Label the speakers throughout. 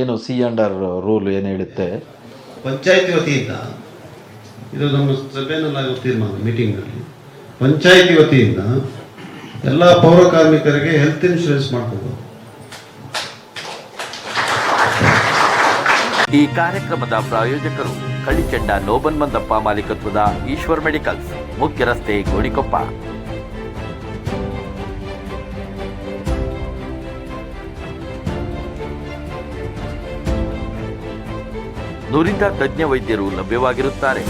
Speaker 1: ಏನು C under rule ಏನು ಹೇಳುತ್ತೆ?
Speaker 2: ಪಂಚಾಯತಿ ವತಿಯಿಂದ ಇದು ನಮ್ಮ ಸಭೆಯಲ್ಲಾಗುವ ತೀರ್ಮಾನ ಮೀಟಿಂಗ್ನಲ್ಲಿ. ಪಂಚಾಯತಿ ವತಿಯಿಂದ ಎಲ್ಲ ಪೌರ ಕಾರ್ಮಿಕರಿಗೆ ಹೆಲ್ತ್ ಇನ್ಶೂರೆನ್ಸ್ ಮಾಡ್ಕೋಬೋದು.
Speaker 3: ಈ ಕಾರ್ಯಕ್ರಮದ ಪ್ರಾಯೋಜಕರು ಕಳಿಚಂಡ ನೋಬನ್ ಮಂದಪ್ಪ ಮಾಲೀಕತ್ವದ ಈಶ್ವರ್ ಮೆಡಿಕಲ್ಸ್ ಮುಖ್ಯ ರಸ್ತೆ ಗೋಣಿಕೊಪ್ಪ. ನುರಿತ ತಜ್ಞ ವೈದ್ಯರು ಲಭ್ಯವಾಗಿರುತ್ತಾರೆ.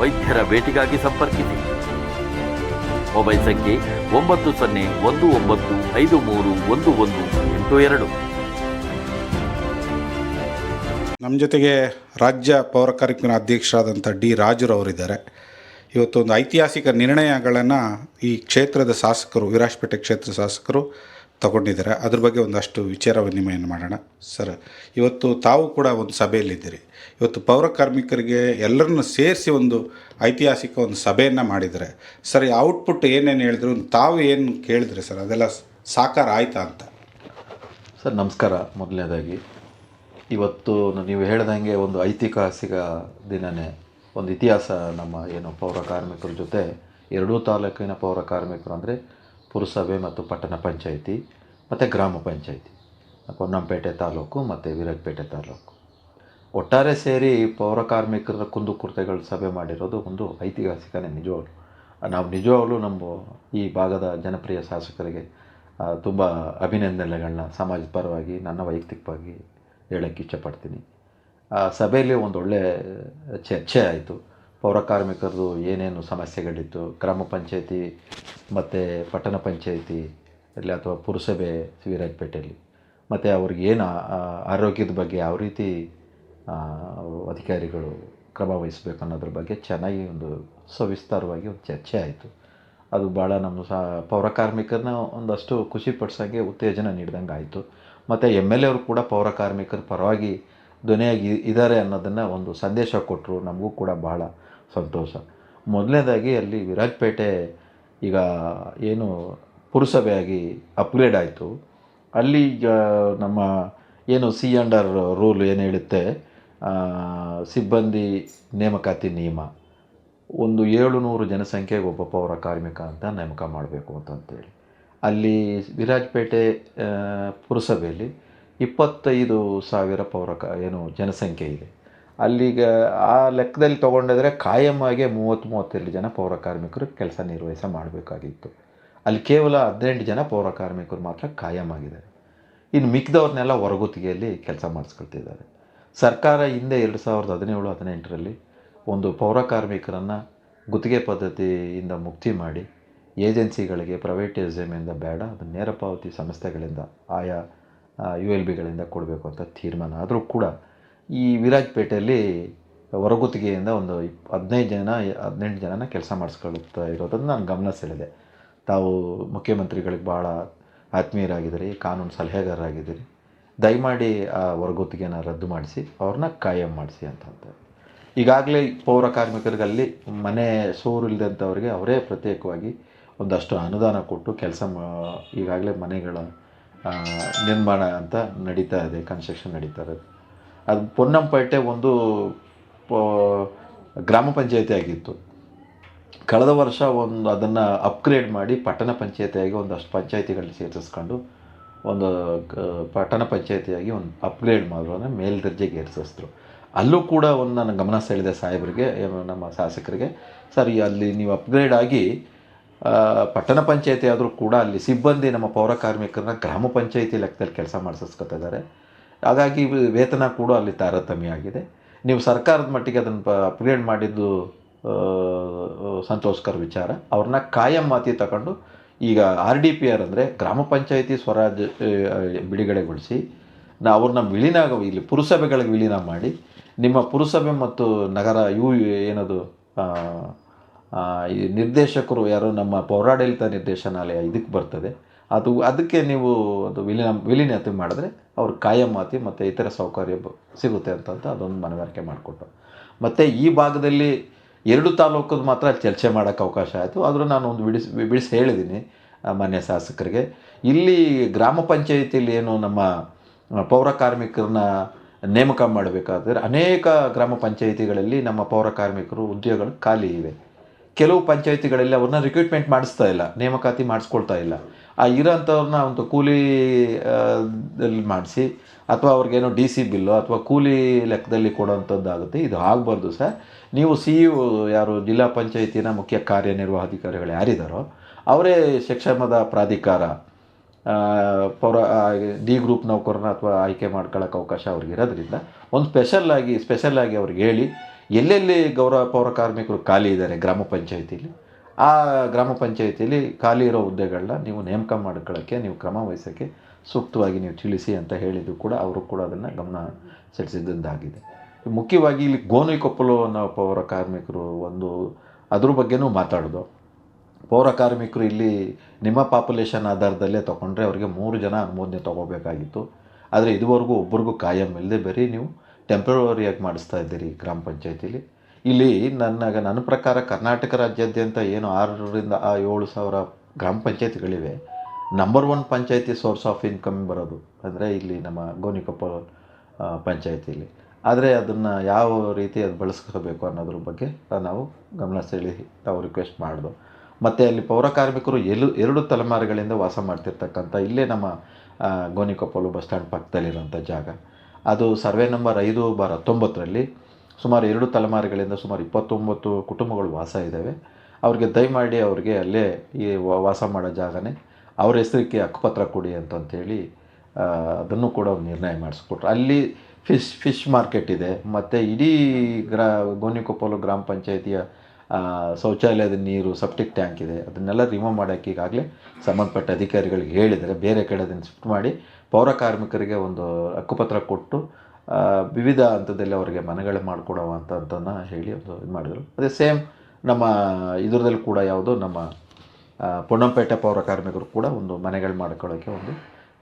Speaker 3: ವೈದ್ಯರ ಭೇಟಿಗಾಗಿ ಸಂಪರ್ಕಿಸಿ. ಮೊಬೈಲ್ ಸಂಖ್ಯೆ ಒಂಬತ್ತು ಸೊನ್ನೆ ಒಂದು ಒಂಬತ್ತು ಐದು ಮೂರು ಒಂದು ಒಂದು ಎಂಟು ಎರಡು.
Speaker 4: ನಮ್ಮ ಜೊತೆಗೆ ರಾಜ್ಯ ಪೌರ ಕಾರ್ಮಿಕರ ಅಧ್ಯಕ್ಷರಾದಂಥ ಡಿ ರಾಜುರವರಿದ್ದಾರೆ ಇವತ್ತೊಂದು ಐತಿಹಾಸಿಕ ನಿರ್ಣಯಗಳನ್ನು ಈ ಕ್ಷೇತ್ರದ ಶಾಸಕರು, ವಿರಾಜಪೇಟೆ ಕ್ಷೇತ್ರದ ಶಾಸಕರು ತಗೊಂಡಿದ್ದಾರೆ. ಅದ್ರ ಬಗ್ಗೆ ಒಂದಷ್ಟು ವಿಚಾರ ವಿನಿಮಯ ಮಾಡೋಣ. ಸರ್, ಇವತ್ತು ತಾವು ಕೂಡ ಒಂದು ಸಭೆಯಲ್ಲಿದ್ದೀರಿ. ಇವತ್ತು ಪೌರ ಕಾರ್ಮಿಕರಿಗೆ ಎಲ್ಲರನ್ನು ಸೇರಿಸಿ ಒಂದು ಐತಿಹಾಸಿಕ ಒಂದು ಸಭೆಯನ್ನು ಮಾಡಿದರೆ, ಸರ್ ಔಟ್ಪುಟ್ ಏನೇನು ಹೇಳಿದ್ರು, ತಾವು ಏನು ಕೇಳಿದ್ರಿ ಸರ್? ಅದೆಲ್ಲ ಸಾಕಾರ ಆಯ್ತಾ ಅಂತ?
Speaker 1: ಸರ್, ನಮಸ್ಕಾರ. ಮೊದಲನೇದಾಗಿ, ಇವತ್ತು ನೀವು ಹೇಳ್ದಂಗೆ ಒಂದು ಐತಿಹಾಸಿಕ ದಿನನೇ, ಒಂದು ಇತಿಹಾಸ ನಮ್ಮ ಏನು ಪೌರ ಕಾರ್ಮಿಕರ ಜೊತೆ, ಎರಡೂ ತಾಲೂಕಿನ ಪೌರ ಕಾರ್ಮಿಕರು ಅಂದರೆ ಪುರಸಭೆ ಮತ್ತು ಪಟ್ಟಣ ಪಂಚಾಯಿತಿ ಮತ್ತು ಗ್ರಾಮ ಪಂಚಾಯಿತಿ ಪೊನ್ನಂಪೇಟೆ ತಾಲೂಕು ಮತ್ತು ವಿರಗಪೇಟೆ ತಾಲೂಕು. ಒಟ್ಟಾರೆ ಸೇರಿ ಪೌರ ಕಾರ್ಮಿಕರ ಕುಂದುಕೊರತೆಗಳ ಸಭೆ ಮಾಡಿರೋದು ಒಂದು ಐತಿಹಾಸಿಕನೇ ನಿಜವಾಗ್ಲು. ನಾವು ನಿಜವಾಗ್ಲೂ ನಮ್ಮ ಈ ಭಾಗದ ಜನಪ್ರಿಯ ಶಾಸಕರಿಗೆ ತುಂಬ ಅಭಿನಂದನೆಗಳನ್ನ ಸಮಾಜದ ಪರವಾಗಿ, ನನ್ನ ವೈಯಕ್ತಿಕವಾಗಿ ಹೇಳೋಕ್ಕೆ ಇಷ್ಟಪಡ್ತೀನಿ. ಆ, ಸಭೆಯಲ್ಲಿ ಒಂದೊಳ್ಳೆ ಚರ್ಚೆ ಆಯಿತು. ಪೌರ ಕಾರ್ಮಿಕರದು ಏನೇನು ಸಮಸ್ಯೆಗಳಿತ್ತು, ಗ್ರಾಮ ಪಂಚಾಯತಿ ಮತ್ತು ಪಟ್ಟಣ ಪಂಚಾಯಿತಿ ಅಲ್ಲಿ ಅಥವಾ ಪುರಸಭೆ ವೀರಾಜಪೇಟೆಯಲ್ಲಿ. ಮತ್ತು ಅವ್ರಿಗೆ ಏನು ಆರೋಗ್ಯದ ಬಗ್ಗೆ ಯಾವ ರೀತಿ ಅಧಿಕಾರಿಗಳು ಕ್ರಮ ವಹಿಸಬೇಕು ಅನ್ನೋದ್ರ ಬಗ್ಗೆ ಚೆನ್ನಾಗಿ ಒಂದು ಸವಿಸ್ತಾರವಾಗಿ ಒಂದು ಚರ್ಚೆ ಆಯಿತು. ಅದು ಭಾಳ ನಮ್ಮ ಸಹ ಪೌರ ಕಾರ್ಮಿಕರನ್ನ ಒಂದಷ್ಟು ಖುಷಿ ಪಡಿಸೋಂಗೆ ಉತ್ತೇಜನ ನೀಡಿದಂಗೆ ಆಯಿತು. ಮತ್ತು ಎಂ ಎಲ್ ಎವರು ಕೂಡ ಪೌರ ಕಾರ್ಮಿಕರ ಪರವಾಗಿ ಧ್ವನಿಯಾಗಿ ಇದ್ದಾರೆ ಅನ್ನೋದನ್ನು ಒಂದು ಸಂದೇಶ ಕೊಟ್ಟರು ನಮಗೂ ಕೂಡ ಬಹಳ ಸಂತೋಷ. ಮೊದಲನೇದಾಗಿ ಅಲ್ಲಿ ವಿರಾಜಪೇಟೆ ಈಗ ಏನು ಪುರಸಭೆಯಾಗಿ ಅಪ್ಗ್ರೇಡ್ ಆಯಿತು. ಅಲ್ಲಿ, ಈಗ ನಮ್ಮ ಏನು ಸಿ ಅಂಡರ್ ರೂಲ್ ಏನು ಹೇಳುತ್ತೆ? ಸಿಬ್ಬಂದಿ ನೇಮಕಾತಿ ನಿಯಮ. ಒಂದು ಏಳು ನೂರು ಜನಸಂಖ್ಯೆಗೆ ಒಬ್ಬ ಪೌರ ಕಾರ್ಮಿಕ ಅಂತ ನೇಮಕ ಮಾಡಬೇಕು ಅಂತಂತೇಳಿ. ಅಲ್ಲಿ ವಿರಾಜಪೇಟೆ ಪುರಸಭೆಯಲ್ಲಿ ಇಪ್ಪತ್ತೈದು ಸಾವಿರ ಪೌರ ಕ, ಏನು ಜನಸಂಖ್ಯೆ ಇದೆ. ಅಲ್ಲಿಗ ಆ ಲೆಕ್ಕದಲ್ಲಿ ತೊಗೊಂಡಿದ್ರೆ ಕಾಯಂ ಆಗಿ ಮೂವತ್ತು, ಮೂವತ್ತೆರಡು ಜನ ಪೌರ ಕಾರ್ಮಿಕರು ಕೆಲಸ ನಿರ್ವಹಿಸ ಮಾಡಬೇಕಾಗಿತ್ತು. ಅಲ್ಲಿ ಕೇವಲ ಹದಿನೆಂಟು ಜನ ಪೌರ ಕಾರ್ಮಿಕರು ಮಾತ್ರ ಕಾಯಂ ಆಗಿದ್ದಾರೆ. ಇನ್ನು ಮಿಕ್ಕಿದವ್ರನ್ನೆಲ್ಲ ಹೊರಗುತ್ತಿಗೆಯಲ್ಲಿ ಕೆಲಸ ಮಾಡಿಸ್ಕೊಳ್ತಿದ್ದಾರೆ. ಸರ್ಕಾರ ಹಿಂದೆ ಎರಡು ಸಾವಿರದ ಹದಿನೇಳು, ಹದಿನೆಂಟರಲ್ಲಿ ಒಂದು ಪೌರ ಕಾರ್ಮಿಕರನ್ನು ಗುತ್ತಿಗೆ ಪದ್ಧತಿಯಿಂದ ಮುಕ್ತಿ ಮಾಡಿ ಏಜೆನ್ಸಿಗಳಿಗೆ ಪ್ರೈವೇಟೈಸಮಿಂದ ಬೇಡ ಅದು ನೇರ ಪಾವತಿ ಸಂಸ್ಥೆಗಳಿಂದ, ಆಯಾ ಯು ಎಲ್ ಬಿಗಳಿಂದ ಕೊಡಬೇಕು ಅಂತ ತೀರ್ಮಾನ ಆದರೂ ಕೂಡ ಈ ವಿರಾಜ್ಪೇಟೆಯಲ್ಲಿ ಹೊರಗುತ್ತಿಗೆಯಿಂದ ಒಂದು ಇಪ್ ಹದಿನೈದು ಜನ, ಹದಿನೆಂಟು ಜನನ ಕೆಲಸ ಮಾಡಿಸ್ಕೊಳ್ತಾ ಇರೋದನ್ನು ನಾನು ಗಮನ ಸೆಳೆದೆ. ತಾವು ಮುಖ್ಯಮಂತ್ರಿಗಳಿಗೆ ಭಾಳ ಆತ್ಮೀಯರಾಗಿದ್ದೀರಿ, ಕಾನೂನು ಸಲಹೆಗಾರರಾಗಿದ್ದೀರಿ. ದಯಮಾಡಿ ಆ ಹೊರಗುತ್ತಿಗೆನ ರದ್ದು ಮಾಡಿಸಿ, ಅವ್ರನ್ನ ಕಾಯಂ ಮಾಡಿಸಿ ಅಂತಂತ. ಈಗಾಗಲೇ ಪೌರ ಕಾರ್ಮಿಕರಿಗಲ್ಲಿ ಮನೆ ಸೂರು ಇಲ್ಲದಂಥವ್ರಿಗೆ ಅವರೇ ಪ್ರತ್ಯೇಕವಾಗಿ ಒಂದಷ್ಟು ಅನುದಾನ ಕೊಟ್ಟು ಕೆಲಸ ಮಾ ಈಗಾಗಲೇ ಮನೆಗಳ ನಿರ್ಮಾಣ ಅಂತ ನಡೀತಾ ಇದೆ ಕನ್ಸ್ಟ್ರಕ್ಷನ್ ನಡೀತಾ ಇದೆ ಅದು ಪೊನ್ನಂಪೇಟೆ ಒಂದು ಗ್ರಾಮ ಪಂಚಾಯತಿ ಆಗಿತ್ತು. ಕಳೆದ ವರ್ಷ ಒಂದು ಅದನ್ನು ಅಪ್ಗ್ರೇಡ್ ಮಾಡಿ ಪಟ್ಟಣ ಪಂಚಾಯತಿಯಾಗಿ ಒಂದಷ್ಟು ಪಂಚಾಯತಿಗಳನ್ನ ಸೇರಿಸ್ಕೊಂಡು ಒಂದು ಪಟ್ಟಣ ಪಂಚಾಯತಿಯಾಗಿ ಒಂದು ಅಪ್ಗ್ರೇಡ್ ಮಾಡಿದ್ರು ಅಂದರೆ ಮೇಲ್ದರ್ಜೆಗೆ ಏರಿಸಿದ್ರು ಅಲ್ಲೂ ಕೂಡ ಒಂದು ನನ್ನ ಗಮನ ಸೆಳೆದೆ ಸಾಹೇಬರಿಗೆ, ನಮ್ಮ ಶಾಸಕರಿಗೆ, ಸರಿ, ಅಲ್ಲಿ ನೀವು ಅಪ್ಗ್ರೇಡ್ ಆಗಿ ಪಟ್ಟಣ ಪಂಚಾಯತಿ ಆದರೂ ಕೂಡ ಅಲ್ಲಿ ಸಿಬ್ಬಂದಿ ನಮ್ಮ ಪೌರ ಕಾರ್ಮಿಕರನ್ನ ಗ್ರಾಮ ಪಂಚಾಯತಿ ಲೆಕ್ಕದಲ್ಲಿ ಕೆಲಸ ಮಾಡಿಸ್ಕೊತಿದ್ದಾರೆ ಹಾಗಾಗಿ ವೇತನ ಕೂಡ ಅಲ್ಲಿ ತಾರತಮ್ಯ ಆಗಿದೆ. ನೀವು ಸರ್ಕಾರದ ಮಟ್ಟಿಗೆ ಅದನ್ನು ಅಪ್ಗ್ರೇಡ್ ಮಾಡಿದ್ದು ಸಂತೋಷಕರ ವಿಚಾರ. ಅವ್ರನ್ನ ಕಾಯಂ ಮಾತಿ ತಗೊಂಡು ಈಗ ಆರ್ ಡಿ ಪಿ ಆರ್ ಅಂದರೆ ಗ್ರಾಮ ಪಂಚಾಯತಿ ಸ್ವರಾಜ್ ಬಿಡುಗಡೆಗೊಳಿಸಿ ನಾ ಅವ್ರನ್ನ ವಿಲೀನ ಇಲ್ಲಿ ಪುರಸಭೆಗಳಿಗೆ ವಿಲೀನ ಮಾಡಿ ನಿಮ್ಮ ಪುರಸಭೆ ಮತ್ತು ನಗರ ಇವು ಏನದು ಈ ನಿರ್ದೇಶಕರು ಯಾರು? ನಮ್ಮ ಪೌರಾಡಳಿತ ನಿರ್ದೇಶನಾಲಯ ಇದಕ್ಕೆ ಬರ್ತದೆ. ಅದು, ಅದಕ್ಕೆ ನೀವು ಅದು ವಿಲೀನ, ವಿಲೀನತೆ ಮಾಡಿದ್ರೆ ಅವ್ರ ಕಾಯಮಾತಿ ಮತ್ತು ಇತರ ಸೌಕರ್ಯ ಸಿಗುತ್ತೆ ಅಂತಂತ ಅದೊಂದು ಮನವರಿಕೆ ಮಾಡಿಕೊಟ್ಟು. ಮತ್ತು ಈ ಭಾಗದಲ್ಲಿ ಎರಡು ತಾಲೂಕದ ಮಾತ್ರ ಚರ್ಚೆ ಮಾಡೋಕ್ಕೆ ಅವಕಾಶ ಆಯಿತು. ಆದರೂ ನಾನು ಒಂದು ಬಿಡಿಸಿ ಬಿಡಿಸಿ ಹೇಳಿದ್ದೀನಿ ಮಾನ್ಯ ಶಾಸಕರಿಗೆ. ಇಲ್ಲಿ ಗ್ರಾಮ ಪಂಚಾಯಿತಿಯಲ್ಲಿ ಏನು ನಮ್ಮ ಪೌರ ಕಾರ್ಮಿಕರನ್ನ ನೇಮಕ ಮಾಡಬೇಕಾದ್ರೆ ಅನೇಕ ಗ್ರಾಮ ಪಂಚಾಯಿತಿಗಳಲ್ಲಿ ನಮ್ಮ ಪೌರ ಕಾರ್ಮಿಕರು ಉದ್ಯೋಗಗಳು ಖಾಲಿ ಇವೆ. ಕೆಲವು ಪಂಚಾಯಿತಿಗಳಲ್ಲಿ ಅವ್ರನ್ನ ರಿಕ್ರೂಟ್ಮೆಂಟ್ ಮಾಡಿಸ್ತಾ ಇಲ್ಲ, ನೇಮಕಾತಿ ಮಾಡಿಸ್ಕೊಳ್ತಾ ಇಲ್ಲ. ಆ ಇರೋಂಥವ್ರನ್ನ ಒಂದು ಕೂಲಿ ಮಾಡಿಸಿ, ಅಥವಾ ಅವ್ರಿಗೇನೋ ಡಿ ಸಿ ಬಿಲ್ಲು ಅಥವಾ ಕೂಲಿ ಲೆಕ್ಕದಲ್ಲಿ ಕೊಡೋವಂಥದ್ದಾಗುತ್ತೆ ಇದು ಆಗಬಾರ್ದು ಸರ್. ನೀವು ಸಿ ಇ ಯಾರು, ಜಿಲ್ಲಾ ಪಂಚಾಯಿತಿನ ಮುಖ್ಯ ಕಾರ್ಯನಿರ್ವಹಾಧಿಕಾರಿಗಳು ಯಾರಿದ್ದಾರೋ ಅವರೇ ಶಿಕ್ಷಣದ ಪ್ರಾಧಿಕಾರ ಪೌರ ಡಿ ಗ್ರೂಪ್ ನೌಕರನ್ನ ಅಥವಾ ಆಯ್ಕೆ ಮಾಡ್ಕೊಳ್ಳೋಕೆ ಅವಕಾಶ ಅವ್ರಿಗೆ ಇರೋದ್ರಿಂದ ಒಂದು ಸ್ಪೆಷಲ್ ಆಗಿ ಸ್ಪೆಷಲ್ ಆಗಿ ಅವ್ರಿಗೆ ಹೇಳಿ ಎಲ್ಲೆಲ್ಲಿ ಗೌರವ ಪೌರ ಕಾರ್ಮಿಕರು ಖಾಲಿ ಇದ್ದಾರೆ ಗ್ರಾಮ ಪಂಚಾಯತಿಲಿ, ಆ ಗ್ರಾಮ ಪಂಚಾಯತಿಲಿ ಖಾಲಿ ಇರೋ ಹುದ್ದೆಗಳನ್ನ ನೀವು ನೇಮಕ ಮಾಡ್ಕೊಳ್ಳೋಕ್ಕೆ, ನೀವು ಕ್ರಮ ವಹಿಸೋಕ್ಕೆ ಸೂಕ್ತವಾಗಿ ನೀವು ತಿಳಿಸಿ ಅಂತ ಹೇಳಿದ್ದು ಕೂಡ ಅವರು ಕೂಡ ಅದನ್ನು ಗಮನ ಸೆಳೆಸಿದ್ದಾಗಿದೆ ಮುಖ್ಯವಾಗಿ ಇಲ್ಲಿ ಗೋನಿಕೊಪ್ಪಲು ಅನ್ನೋ ಪೌರ ಕಾರ್ಮಿಕರು ಒಂದು ಅದ್ರ ಬಗ್ಗೆನೂ ಮಾತಾಡೋದು. ಪೌರ ಕಾರ್ಮಿಕರು ಇಲ್ಲಿ ನಿಮ್ಮ ಪಾಪ್ಯುಲೇಷನ್ ಆಧಾರದಲ್ಲೇ ತೊಗೊಂಡ್ರೆ ಅವರಿಗೆ ಮೂರು ಜನ ಅನುಮೋದನೆ ತೊಗೋಬೇಕಾಗಿತ್ತು. ಆದರೆ ಇದುವರೆಗೂ ಒಬ್ರಿಗೂ ಕಾಯಂ ಇಲ್ಲದೆ ಬರೀ ನೀವು ಟೆಂಪ್ರವರಿಯಾಗಿ ಮಾಡಿಸ್ತಾ ಇದ್ದೀರಿ ಗ್ರಾಮ ಪಂಚಾಯತಿಲಿ. ಇಲ್ಲಿ ನನ್ನ ನನ್ನ ಪ್ರಕಾರ ಕರ್ನಾಟಕ ರಾಜ್ಯಾದ್ಯಂತ ಏನು ಆರರಿಂದ, ಆ ಏಳು ಸಾವಿರ ಗ್ರಾಮ ಪಂಚಾಯತಿಗಳಿವೆ. Number one panchayat source of income ಬರೋದು. ಅಂದರೆ ಇಲ್ಲಿ ನಮ್ಮ ಗೋನಿಕೊಪ್ಪ ಪಂಚಾಯತಿಲಿ. ಆದರೆ ಅದನ್ನು ಯಾವ ರೀತಿ ಅದು ಬಳಸ್ಕೋಬೇಕು ಅನ್ನೋದ್ರ ಬಗ್ಗೆ ನಾವು ಗಮನ ಸೆಳಿ ನಾವು ರಿಕ್ವೆಸ್ಟ್ ಮಾಡಿದ್ವು ಮತ್ತು ಅಲ್ಲಿ ಪೌರ ಕಾರ್ಮಿಕರು ಎಲು, ಎರಡು ತಲೆಮಾರುಗಳಿಂದ ವಾಸ ಮಾಡ್ತಿರ್ತಕ್ಕಂಥ ಇಲ್ಲೇ ನಮ್ಮ ಗೋನಿಕೊಪ್ಪಲು ಬಸ್ ಸ್ಟ್ಯಾಂಡ್ ಪಕ್ಕದಲ್ಲಿರೋಂಥ ಜಾಗ. ಅದು ಸರ್ವೆ ನಂಬರ್ ಐದು ಬಾರ್ ಹತ್ತೊಂಬತ್ತರಲ್ಲಿ ಸುಮಾರು ಎರಡು ತಲೆಮಾರುಗಳಿಂದ ಸುಮಾರು ಇಪ್ಪತ್ತೊಂಬತ್ತು ಕುಟುಂಬಗಳು ವಾಸ ಇದ್ದಾವೆ. ಅವ್ರಿಗೆ ದಯಮಾಡಿ ಅವ್ರಿಗೆ ಅಲ್ಲೇ ಈ ವಾಸ ಮಾಡೋ ಜಾಗನೇ ಅವ್ರ ಹೆಸರಿಗೆ ಹಕ್ಕುಪತ್ರ ಕೊಡಿ ಅಂತಂತೇಳಿ ಆ, ಅದನ್ನು ಕೂಡ ನಿರ್ಣಯ ಮಾಡಿಸ್ಕೊಟ್ರು. ಅಲ್ಲಿ ಫಿಶ್ ಫಿಶ್ ಮಾರ್ಕೆಟ್ ಇದೆ. ಮತ್ತು ಇಡೀ ಗ್ರಾ ಗೋನಿಕೊಪ್ಪಲು ಗ್ರಾಮ ಪಂಚಾಯಿತಿಯ ಶೌಚಾಲಯದ ನೀರು ಸೆಪ್ಟಿಕ್ ಟ್ಯಾಂಕ್ ಇದೆ. ಅದನ್ನೆಲ್ಲ ರಿಮೂವ್ ಮಾಡೋಕ್ಕೆ ಈಗಾಗಲೇ ಸಂಬಂಧಪಟ್ಟ ಅಧಿಕಾರಿಗಳಿಗೆ ಹೇಳಿದರೆ ಬೇರೆ ಕಡೆ ಅದನ್ನು ಶಿಫ್ಟ್ ಮಾಡಿ ಪೌರ ಕಾರ್ಮಿಕರಿಗೆ ಒಂದು ಹಕ್ಕುಪತ್ರ ಕೊಟ್ಟು ವಿವಿಧ ಹಂತದಲ್ಲಿ ಅವರಿಗೆ ಮನೆಗಳು ಮಾಡಿಕೊಡೋ ಅಂತ ಅಂತನ ಹೇಳಿ ಒಂದು ಇದು ಮಾಡಿದರು. ಅದೇ ಸೇಮ್ ನಮ್ಮ ಇದರದಲ್ಲಿ ಕೂಡ ಯಾವುದು ನಮ್ಮ ಪೊನ್ನಂಪೇಟೆ ಪೌರ ಕಾರ್ಮಿಕರು ಕೂಡ ಒಂದು ಮನೆಗಳು ಮಾಡ್ಕೊಳ್ಳೋಕ್ಕೆ ಒಂದು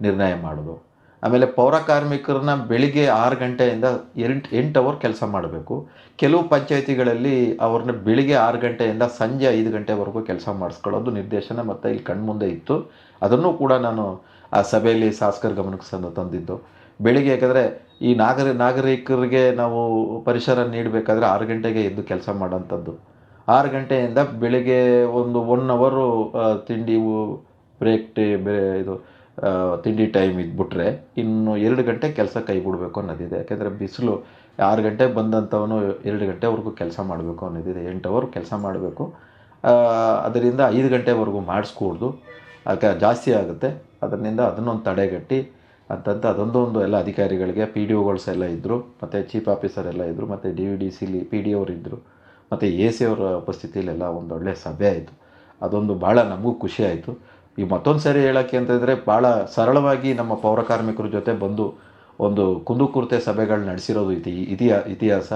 Speaker 1: ನಿರ್ಣಯ ಮಾಡೋದು. ಆಮೇಲೆ ಪೌರ ಕಾರ್ಮಿಕರನ್ನ ಬೆಳಿಗ್ಗೆ ಆರು ಗಂಟೆಯಿಂದ ಎಂಟು ಎಂಟು ಅವರ್ ಕೆಲಸ ಮಾಡಬೇಕು. ಕೆಲವು ಪಂಚಾಯತಿಗಳಲ್ಲಿ ಅವ್ರನ್ನ ಬೆಳಿಗ್ಗೆ ಆರು ಗಂಟೆಯಿಂದ ಸಂಜೆ ಐದು ಗಂಟೆವರೆಗೂ ಕೆಲಸ ಮಾಡಿಸ್ಕೊಳ್ಳೋದು ನಿರ್ದೇಶನ ಮತ್ತು ಇಲ್ಲಿ ಕಣ್ಮುಂದೆ ಇತ್ತು. ಅದನ್ನು ಕೂಡ ನಾನು ಆ ಸಭೆಯಲ್ಲಿ ಶಾಸಕರ ಗಮನಕ್ಕೆ ಸಂದು ತಂದಿದ್ದು. ಬೆಳಿಗ್ಗೆ ಯಾಕಂದರೆ ಈ ನಾಗರಿ, ನಾಗರಿಕರಿಗೆ ನಾವು ಪರಿಸರ ನೀಡಬೇಕಾದ್ರೆ ಆರು ಗಂಟೆಗೆ ಎದ್ದು ಕೆಲಸ ಮಾಡೋಂಥದ್ದು. ಆರು ಗಂಟೆಯಿಂದ ಬೆಳಿಗ್ಗೆ ಒಂದು ಒನ್ ಅವರು ತಿಂಡಿ ಬ್ರೇಕ್ ಟೇ ಬೇರೆ ಇದು ತಿಂಡಿ ಟೈಮ್ ಇದ್ಬಿಟ್ರೆ ಇನ್ನು ಎರಡು ಗಂಟೆ ಕೆಲಸ ಕೈ ಬಿಡಬೇಕು ಅನ್ನೋದಿದೆ. ಯಾಕೆಂದರೆ ಬಿಸಿಲು ಆರು ಗಂಟೆಗೆ ಬಂದಂಥವನು ಎರಡು ಗಂಟೆವರೆಗೂ ಕೆಲಸ ಮಾಡಬೇಕು ಅನ್ನೋದಿದೆ. ಎಂಟು ಅವರ್ ಕೆಲಸ ಮಾಡಬೇಕು. ಅದರಿಂದ ಐದು ಗಂಟೆವರೆಗೂ ಮಾಡಿಸ್ಕೂಡ್ದು. ಅದಕ್ಕೆ ಜಾಸ್ತಿ ಆಗುತ್ತೆ. ಅದರಿಂದ ಅದನ್ನೊಂದು ತಡೆಗಟ್ಟಿ ಅಂತಂತ ಅದೊಂದೊಂದು ಎಲ್ಲ ಅಧಿಕಾರಿಗಳಿಗೆ ಪಿ ಡಿ ಒಗಳ್ಸ್ ಎಲ್ಲ ಇದ್ದರು ಮತ್ತು ಚೀಫ್ ಆಫೀಸರ್ ಎಲ್ಲ ಇದ್ದರು ಮತ್ತು ಡಿ ವಿ ಡಿ ಸಿಲಿ ಪಿ ಡಿ ಅವರು ಇದ್ದರು ಮತ್ತು ಎ ಸಿ ಅವರ ಉಪಸ್ಥಿತಿಯಲ್ಲೆಲ್ಲ ಒಂದು ಒಳ್ಳೆಯ ಸಭೆ ಆಯಿತು. ಅದೊಂದು ಭಾಳ ನಮಗೂ ಖುಷಿ ಆಯಿತು. ಈ ಮತ್ತೊಂದು ಸರಿ ಹೇಳೋಕ್ಕೆ ಅಂತಂದರೆ ಭಾಳ ಸರಳವಾಗಿ ನಮ್ಮ ಪೌರಕಾರ್ಮಿಕರ ಜೊತೆ ಬಂದು ಒಂದು ಕುಂದುಕೊರತೆ ಸಭೆಗಳು ನಡೆಸಿರೋದು ಇತಿ ಇತಿಹಾ ಇತಿಹಾಸ.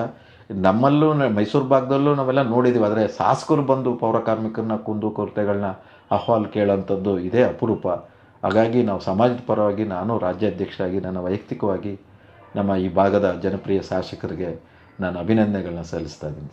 Speaker 1: ನಮ್ಮಲ್ಲೂ ಮೈಸೂರು ಭಾಗದಲ್ಲೂ ನಾವೆಲ್ಲ ನೋಡಿದ್ದೀವಿ ಆದರೆ ಶಾಸಕರು ಬಂದು ಪೌರಕಾರ್ಮಿಕರನ್ನ ಕುಂದುಕೊರತೆಗಳನ್ನ ಅಹ್ವಾಲು ಕೇಳೋಂಥದ್ದು ಇದೇ ಅಪರೂಪ. ಹಾಗಾಗಿ ನಾವು ಸಮಾಜದ ಪರವಾಗಿ ನಾನು ರಾಜ್ಯಾಧ್ಯಕ್ಷರಾಗಿ, ನನ್ನ ವೈಯಕ್ತಿಕವಾಗಿ ನಮ್ಮ ಈ ಭಾಗದ ಜನಪ್ರಿಯ ಶಾಸಕರಿಗೆ ನಾನು ಅಭಿನಂದನೆಗಳನ್ನ ಸಲ್ಲಿಸ್ತಾ ಇದ್ದೀನಿ.